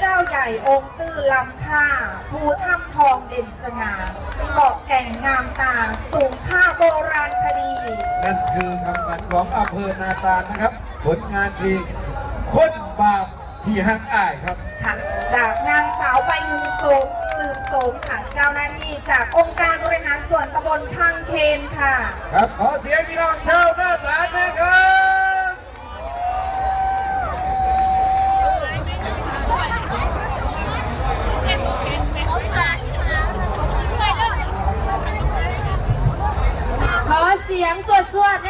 เจ้าใหญ่องค์ตื้อลำค่าภูถ้ำทองเด่นสง่าเกาะแก่งงามตาสูงค่าโบราณคดี นั่นคือคำขวัญของอำเภอนาตาลนะครับ ผลงานเพลงคนบาปที่หักอ้ายครับ ค่ะจากนางสาวใบเงินโสมสืบโสมค่ะเจ้าหน้าที่จากองค์การบริหารส่วนตำบลพังเคนค่ะ ครับขอเสียงพี่น้องชาวนาตาลนะครับ ขอเสียงสวดสวดๆ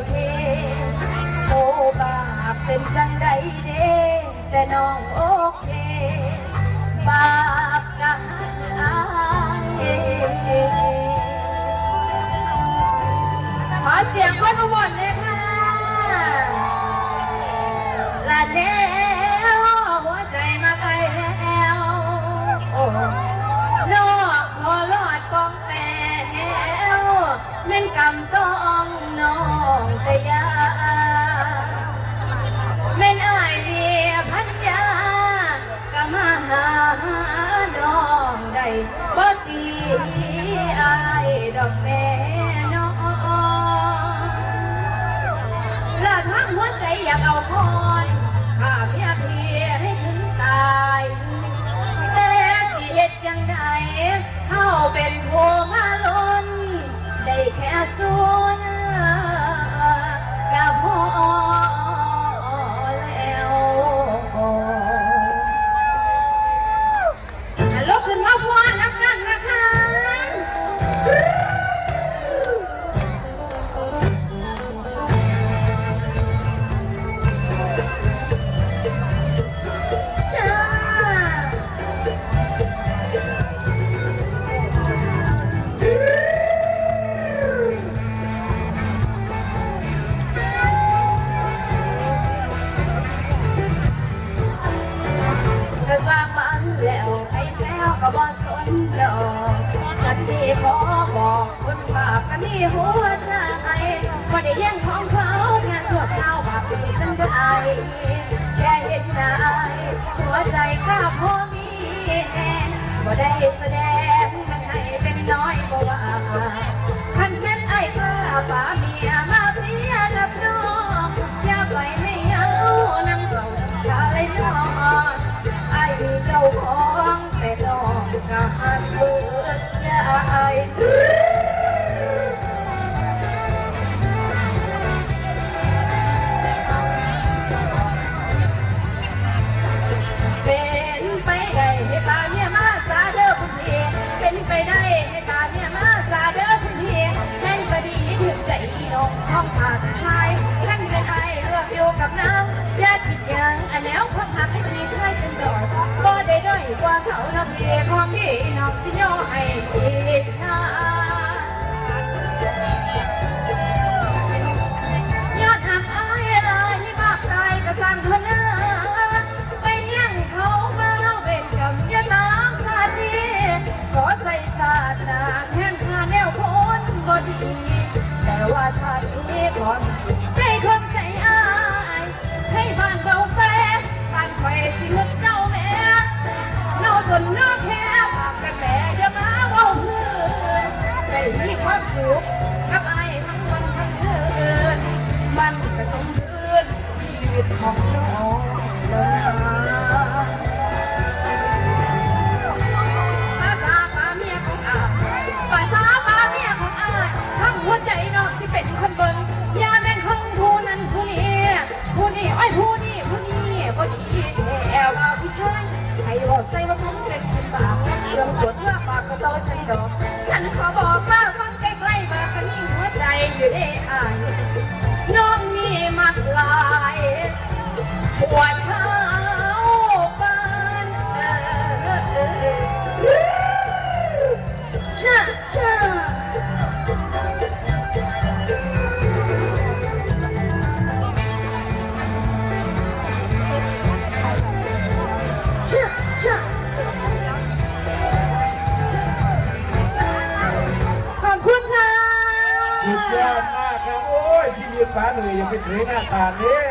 ยเพโอบาปเป็นจังใดเด้แต่น้องโอเคบาปกันอายขอเสียงคนอุบลเลยค่ะละแล้ ตยาแม่นอายมีพันยาก็มาหาน้องได้ บ่สนดอกฉันที่ขอบอกคนบาปก็มีหัวใจบ่ได้แย่งของเขาแค่ชั่วคราวบาปที่ฉันได้แค่เห็นหน้าหัวใจข้าพอมีแหงบ่ได้แสดงมันให้เป็นน้อยบ่ว่าคันแม่นไอ้กล้าป่าเมียมาเพียกับน้องอย่าปล่อยให้เหงานั่งเศร้าใจนอนไอ้เจ้าของ องก็หันเกิดใจ กับไอ้ทั้งวันทั้งคืนมันกระสมคืนชีวิตของน้องภาษาปาเมียของอาภาษาปาเมียของาทั้งหัวใจน้องที่เป็นคนเบิ่งยาแม่นห้ผู้นั้นผู้นี้ผู้นี้ไอ้ผู้นี้ผู้นี้บ่ดีแอลเาพี่ชายให้บอกใจว่าฉันเป็นคนบาปเรื่องตัวเธอปากก็ต้องฉันดอก ฉันขอบอกว่า มีหัวใจอยู่ได้อายน้องมีมักลายหัวใจ มากครับ โอ้ยชีวิตป้าเลยยังไปถือหน้าตาเนี่ย